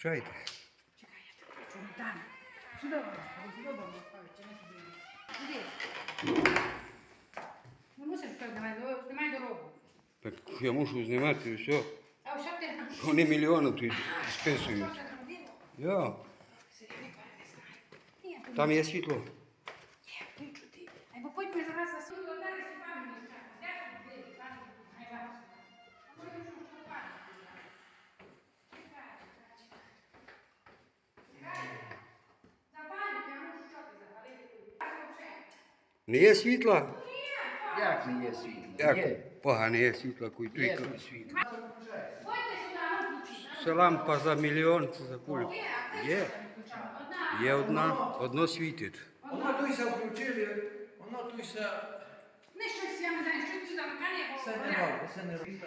Включайте. Чекай, я тебе хочу не там. Сюди вона, сюди вона чи не сюди. Сюди. Ну мусиш щось давай, знімай дорогу. Так я мушу знімати і все. А ось ти Вони мільйони тут списують. що це зробив? Я. Сиди, перестань. Ні, тут Там є світло. Не є світла? Як не є світло? Як? Погане є світло, куй Є туй. тут світло. Це лампа за мільйон, це за кулю. Є, ти Є. що там? Одна. Одно світить. Воно туйся включили, воно туйся. Не щось, я не знаю, щось тут замикання, бо... Це не робить, це не робить.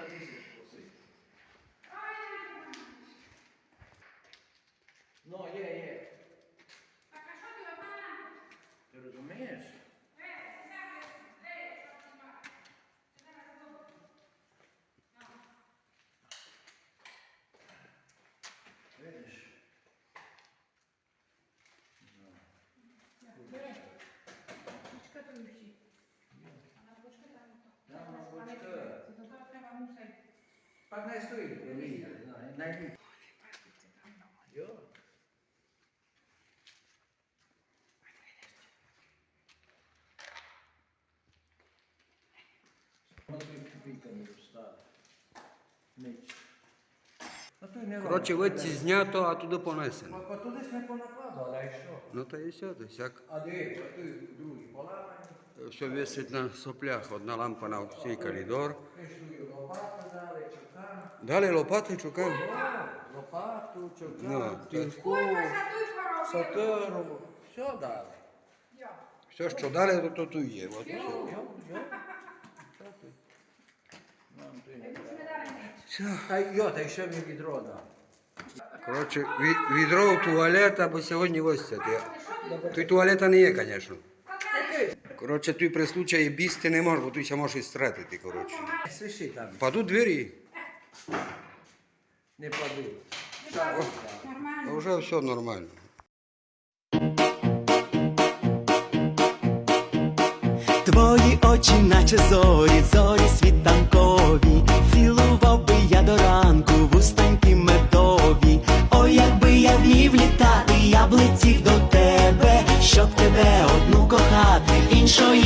Ну, є, є. Що ти? Ти розумієш? Видиш? Почка то і всі. А почка там ото. Там на Але бочка. Це до того треба мусити. Так не стоїть, Лілія, найбільше. Йо. Воно тут копійка не достала. Ніч. А то й не Коротше, виці знято, а туди понесено. А туди ж не понакладали, а й що? Ну то і все, то всяк. А дивіться, тут другий поламаний. Все висить на соплях. Одна лампа на всій коридор. Лопату дали, чекаємо. Далі лопати шукаємо. О, Лопату, хороший. сатеру. Все дали. Все, що далі, то, то тут є. От. Ніч. Все. Та йо, та ще мені відро дав. Коротше, ві- відро в туалет, або сьогодні ось. Ти- Той туалета не є, звісно. Коротше, ти при случаї бісти не можеш, бо ти ще можеш і стратити, коротше. Свищи там, Падуть двері, не паду. Нормально. вже все нормально. Твої очі, наче зорі, зорі світанкові, цілував би я до ранку вустаньки медові. Ой, якби я вмів літати, я б летів до тебе, щоб тебе одну кохати, іншої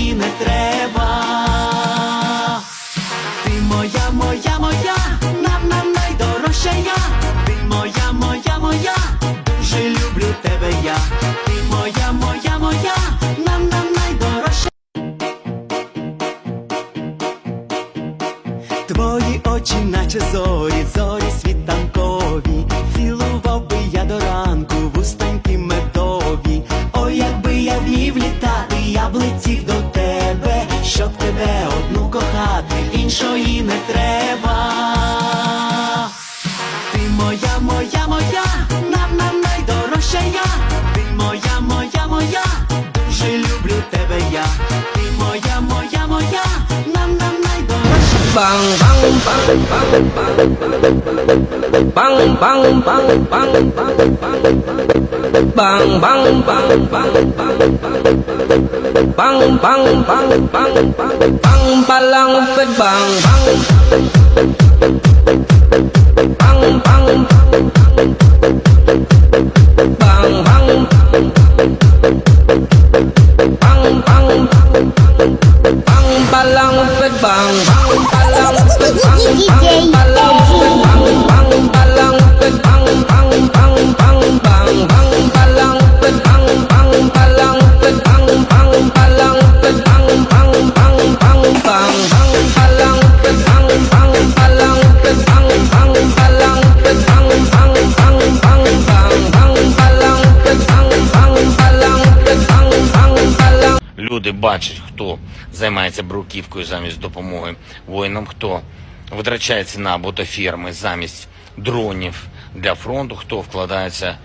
Твої очі, наче зорі, зорі світанкові, цілував би я до ранку вустаньки медові. Ой, якби я вмів літати, я б летів до тебе, щоб тебе одну кохати, іншої не треба. Ти моя, моя, bang bang bang bang bang bang bang bang bang bang bang bang bang bang bang bang bang bang palang pet bang bang bang bang bang bang bang bang palang bang bang palang bang Люди бачать, хто займається бруківкою замість допомоги воїнам, хто витрачається на ботофірми замість дронів для фронту, хто вкладається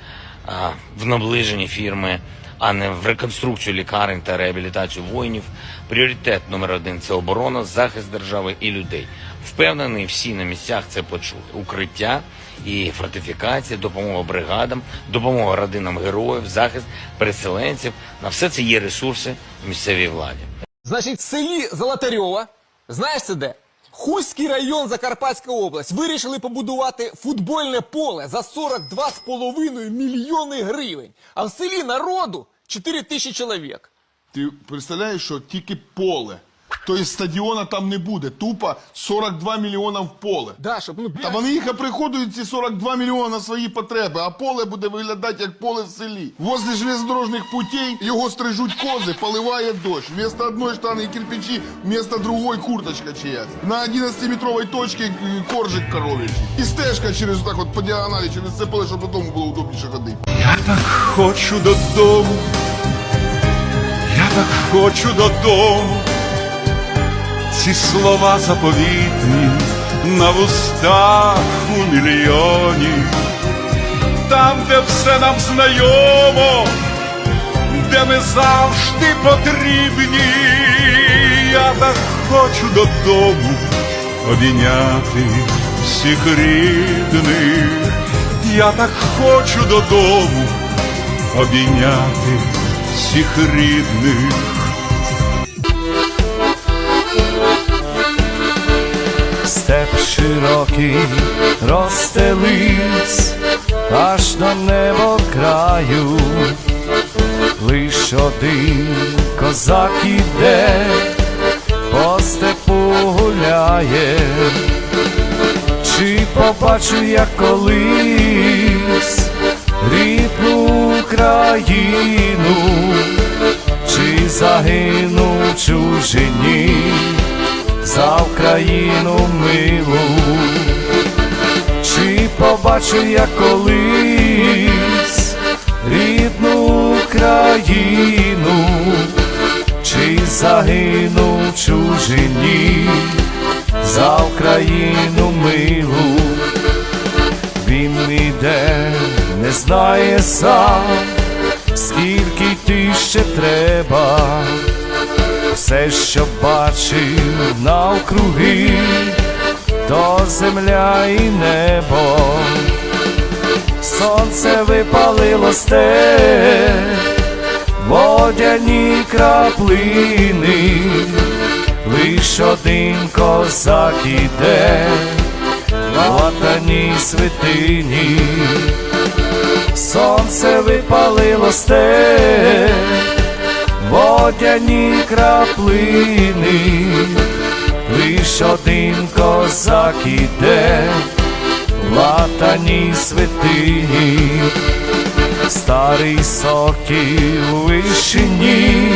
а, в наближені фірми, а не в реконструкцію лікарень та реабілітацію воїнів. Пріоритет номер один це оборона, захист держави і людей. Впевнений, всі на місцях це почули. Укриття і фортифікації, допомога бригадам, допомога родинам героїв, захист переселенців. На все це є ресурси в місцевій владі. Значить, в селі Золотарьова, знаєш це де? Хуський район Закарпатська область вирішили побудувати футбольне поле за 42,5 мільйони гривень. А в селі народу 4 тисячі чоловік. Ти представляєш, що тільки поле. Тобто стадіона там не буде. Тупо 42 мільйона в поле. Да, щоб, ну, Та вони їх оприходують ці 42 мільйона на свої потреби, а поле буде виглядати як поле в селі. Возле железнодорожних путей його стрижуть кози, поливає дощ. Вместо одної штани кирпичі, вместо другої курточка чиясь. На 11-метровій точці е, коржик коров'ячий. І стежка через так от по діагоналі, через це поле, щоб додому було удобніше ходити. Я так хочу додому, я так хочу додому. Ці слова заповітні на вустах у мільйонів, там, де все нам знайомо, де ми завжди потрібні. Я так хочу додому обійняти всіх рідних. Я так хочу додому обійняти всіх рідних. Степ широкий розстелись аж до неба краю, лиш один козак іде, по степу гуляє, чи побачу я колись рідну Україну, чи загину в чужині за Україну милу, чи побачу я колись рідну Україну, чи загину в чужині за Україну милу, він іде, не знає сам, скільки йти ще треба все, що бачив навкруги, то земля і небо, сонце випалило степ, водяні краплини, лиш один козак іде, на латаній святині, сонце випалило степ, водяні краплини, лиш один козак іде, в латаній святині, старий сокіл у вишині,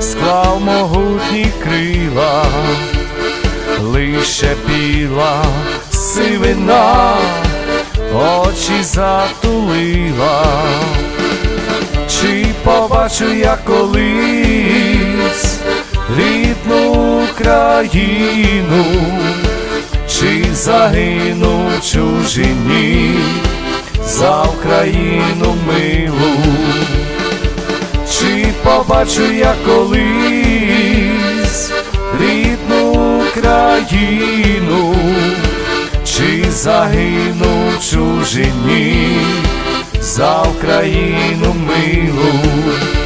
склав могутні крила, лише біла сивина, очі затулила побачу я колись рідну Україну, чи загину в чужині за Україну милу, чи побачу я колись рідну Україну, чи загину в чужині за Україну милу.